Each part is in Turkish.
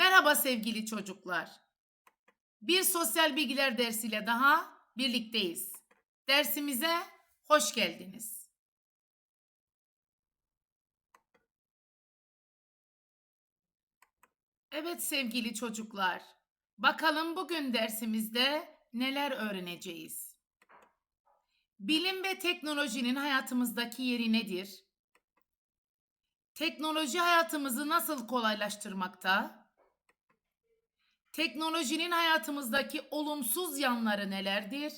Merhaba sevgili çocuklar. Bir sosyal bilgiler dersiyle daha birlikteyiz. Dersimize hoş geldiniz. Evet sevgili çocuklar. Bakalım bugün dersimizde neler öğreneceğiz? Bilim ve teknolojinin hayatımızdaki yeri nedir? Teknoloji hayatımızı nasıl kolaylaştırmakta? Teknolojinin hayatımızdaki olumsuz yanları nelerdir?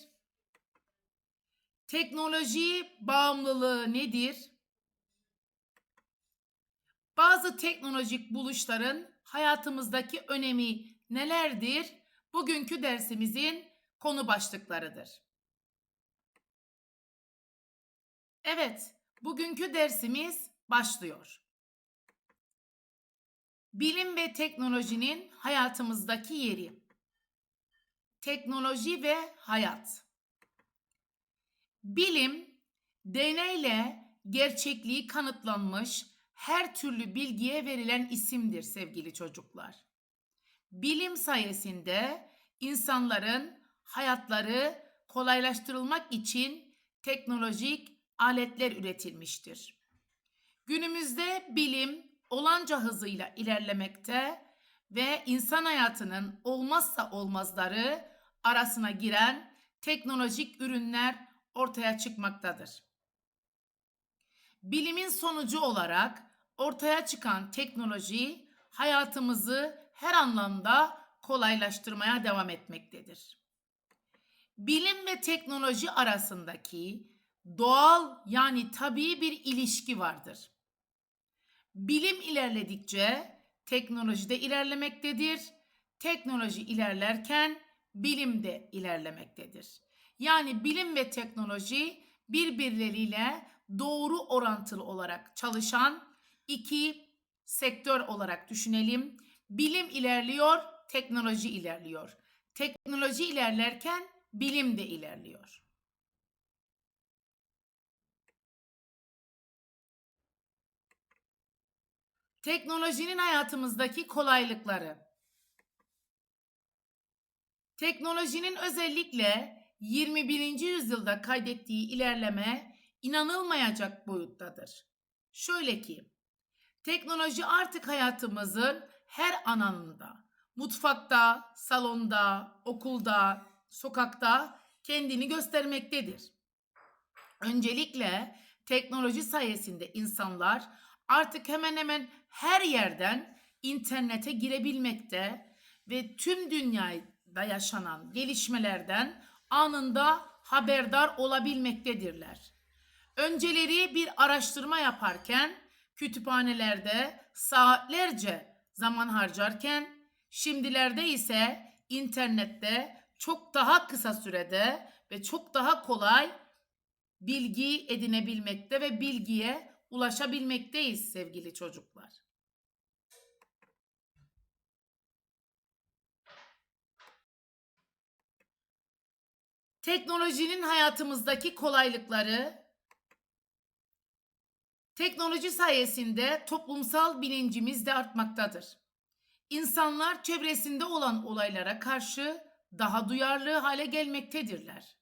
Teknoloji bağımlılığı nedir? Bazı teknolojik buluşların hayatımızdaki önemi nelerdir? Bugünkü dersimizin konu başlıklarıdır. Evet, bugünkü dersimiz başlıyor. Bilim ve teknolojinin hayatımızdaki yeri. Teknoloji ve hayat. Bilim, deneyle gerçekliği kanıtlanmış her türlü bilgiye verilen isimdir sevgili çocuklar. Bilim sayesinde insanların hayatları kolaylaştırılmak için teknolojik aletler üretilmiştir. Günümüzde bilim olanca hızıyla ilerlemekte ve insan hayatının olmazsa olmazları arasına giren teknolojik ürünler ortaya çıkmaktadır. Bilimin sonucu olarak ortaya çıkan teknoloji hayatımızı her anlamda kolaylaştırmaya devam etmektedir. Bilim ve teknoloji arasındaki doğal yani tabii bir ilişki vardır. Bilim ilerledikçe teknoloji de ilerlemektedir. Teknoloji ilerlerken bilim de ilerlemektedir. Yani bilim ve teknoloji birbirleriyle doğru orantılı olarak çalışan iki sektör olarak düşünelim. Bilim ilerliyor, teknoloji ilerliyor. Teknoloji ilerlerken bilim de ilerliyor. Teknolojinin hayatımızdaki kolaylıkları. Teknolojinin özellikle 21. yüzyılda kaydettiği ilerleme inanılmayacak boyuttadır. Şöyle ki, teknoloji artık hayatımızın her anında, mutfakta, salonda, okulda, sokakta kendini göstermektedir. Öncelikle teknoloji sayesinde insanlar artık hemen hemen her yerden internete girebilmekte ve tüm dünyada yaşanan gelişmelerden anında haberdar olabilmektedirler. Önceleri bir araştırma yaparken kütüphanelerde saatlerce zaman harcarken şimdilerde ise internette çok daha kısa sürede ve çok daha kolay bilgi edinebilmekte ve bilgiye ulaşabilmekteyiz sevgili çocuklar. Teknolojinin hayatımızdaki kolaylıkları Teknoloji sayesinde toplumsal bilincimiz de artmaktadır. İnsanlar çevresinde olan olaylara karşı daha duyarlı hale gelmektedirler.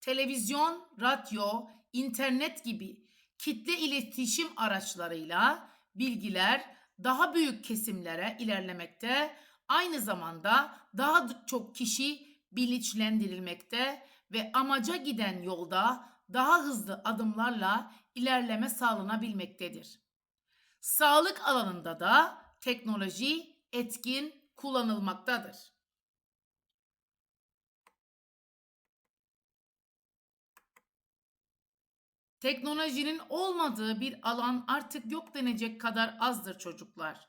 Televizyon, radyo, internet gibi kitle iletişim araçlarıyla bilgiler daha büyük kesimlere ilerlemekte, aynı zamanda daha çok kişi bilinçlendirilmekte ve amaca giden yolda daha hızlı adımlarla ilerleme sağlanabilmektedir. Sağlık alanında da teknoloji etkin kullanılmaktadır. Teknolojinin olmadığı bir alan artık yok denecek kadar azdır çocuklar.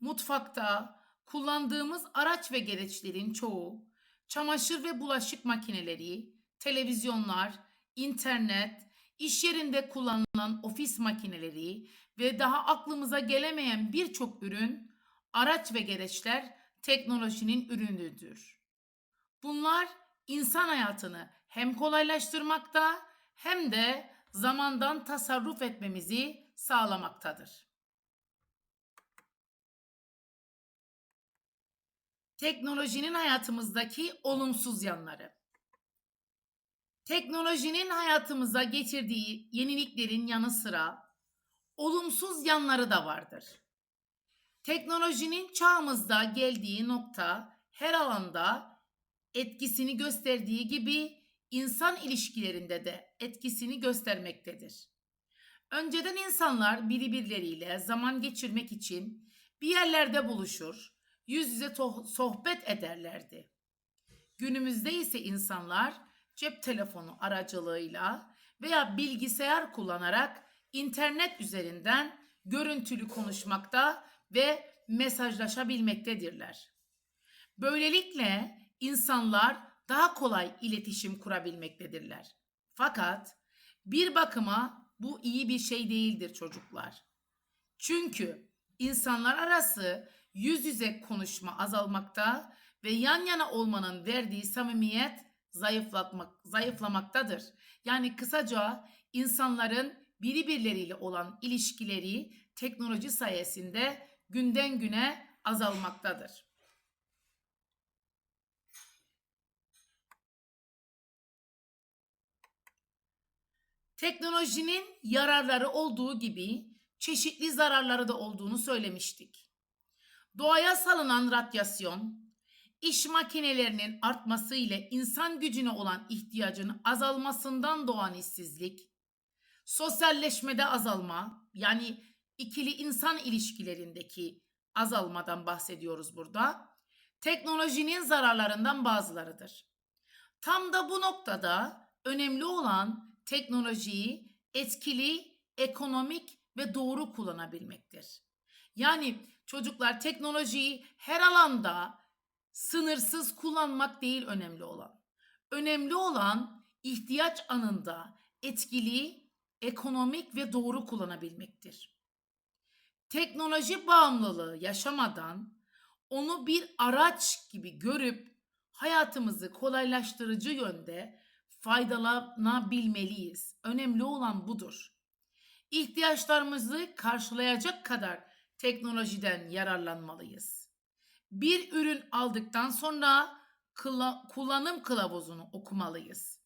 Mutfakta kullandığımız araç ve gereçlerin çoğu, çamaşır ve bulaşık makineleri, televizyonlar, internet, iş yerinde kullanılan ofis makineleri ve daha aklımıza gelemeyen birçok ürün, araç ve gereçler teknolojinin ürünüdür. Bunlar insan hayatını hem kolaylaştırmakta hem de zamandan tasarruf etmemizi sağlamaktadır. Teknolojinin hayatımızdaki olumsuz yanları. Teknolojinin hayatımıza getirdiği yeniliklerin yanı sıra olumsuz yanları da vardır. Teknolojinin çağımızda geldiği nokta her alanda etkisini gösterdiği gibi insan ilişkilerinde de etkisini göstermektedir. Önceden insanlar birbirleriyle zaman geçirmek için bir yerlerde buluşur, yüz yüze sohbet ederlerdi. Günümüzde ise insanlar cep telefonu aracılığıyla veya bilgisayar kullanarak internet üzerinden görüntülü konuşmakta ve mesajlaşabilmektedirler. Böylelikle insanlar daha kolay iletişim kurabilmektedirler. Fakat bir bakıma bu iyi bir şey değildir çocuklar. Çünkü insanlar arası yüz yüze konuşma azalmakta ve yan yana olmanın verdiği samimiyet zayıflatmak, zayıflamaktadır. Yani kısaca insanların birbirleriyle olan ilişkileri teknoloji sayesinde günden güne azalmaktadır. Teknolojinin yararları olduğu gibi çeşitli zararları da olduğunu söylemiştik. Doğaya salınan radyasyon, iş makinelerinin artması ile insan gücüne olan ihtiyacın azalmasından doğan işsizlik, sosyalleşmede azalma, yani ikili insan ilişkilerindeki azalmadan bahsediyoruz burada. Teknolojinin zararlarından bazılarıdır. Tam da bu noktada önemli olan teknolojiyi etkili, ekonomik ve doğru kullanabilmektir. Yani çocuklar teknolojiyi her alanda sınırsız kullanmak değil önemli olan. Önemli olan ihtiyaç anında etkili, ekonomik ve doğru kullanabilmektir. Teknoloji bağımlılığı yaşamadan onu bir araç gibi görüp hayatımızı kolaylaştırıcı yönde faydalanabilmeliyiz. Önemli olan budur. İhtiyaçlarımızı karşılayacak kadar teknolojiden yararlanmalıyız. Bir ürün aldıktan sonra kıla- kullanım kılavuzunu okumalıyız.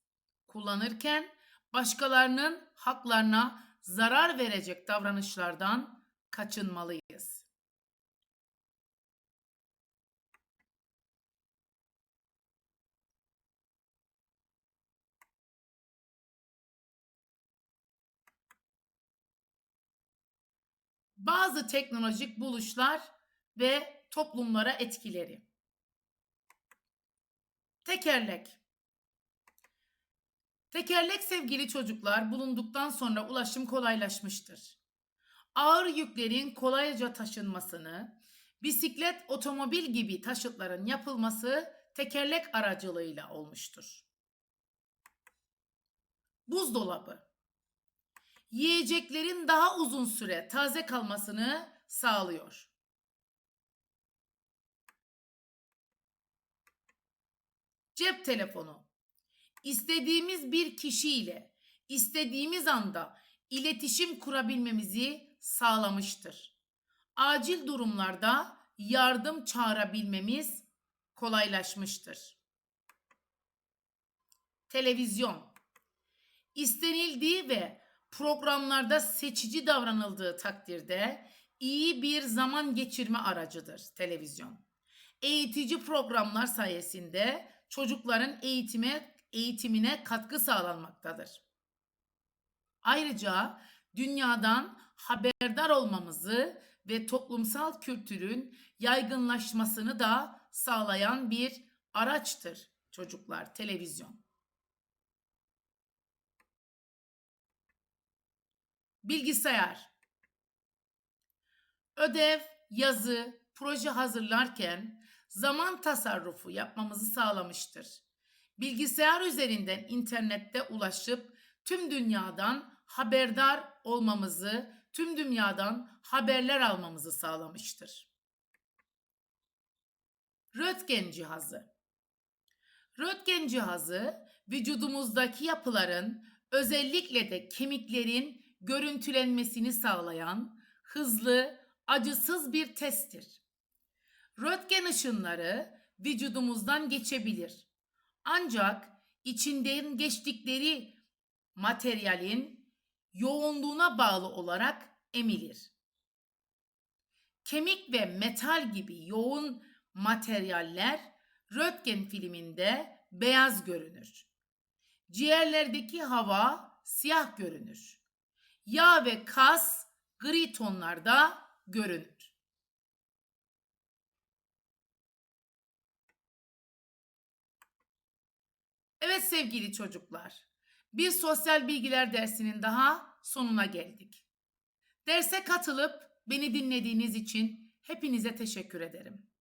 Kullanırken başkalarının haklarına zarar verecek davranışlardan kaçınmalıyız. Bazı teknolojik buluşlar ve toplumlara etkileri. Tekerlek. Tekerlek sevgili çocuklar bulunduktan sonra ulaşım kolaylaşmıştır. Ağır yüklerin kolayca taşınmasını, bisiklet, otomobil gibi taşıtların yapılması tekerlek aracılığıyla olmuştur. Buzdolabı. Yiyeceklerin daha uzun süre taze kalmasını sağlıyor. Cep telefonu. İstediğimiz bir kişiyle istediğimiz anda iletişim kurabilmemizi sağlamıştır. Acil durumlarda yardım çağırabilmemiz kolaylaşmıştır. Televizyon. İstenildiği ve programlarda seçici davranıldığı takdirde iyi bir zaman geçirme aracıdır televizyon. Eğitici programlar sayesinde çocukların eğitime eğitimine katkı sağlanmaktadır. Ayrıca dünyadan haberdar olmamızı ve toplumsal kültürün yaygınlaşmasını da sağlayan bir araçtır çocuklar televizyon. Bilgisayar. Ödev, yazı, proje hazırlarken zaman tasarrufu yapmamızı sağlamıştır. Bilgisayar üzerinden internette ulaşıp tüm dünyadan haberdar olmamızı, tüm dünyadan haberler almamızı sağlamıştır. Röntgen cihazı. Röntgen cihazı vücudumuzdaki yapıların özellikle de kemiklerin görüntülenmesini sağlayan hızlı, acısız bir testtir. Röntgen ışınları vücudumuzdan geçebilir. Ancak içinden geçtikleri materyalin yoğunluğuna bağlı olarak emilir. Kemik ve metal gibi yoğun materyaller röntgen filminde beyaz görünür. Ciğerlerdeki hava siyah görünür. Yağ ve kas gri tonlarda görünür. Evet sevgili çocuklar, bir sosyal bilgiler dersinin daha sonuna geldik. Derse katılıp beni dinlediğiniz için hepinize teşekkür ederim.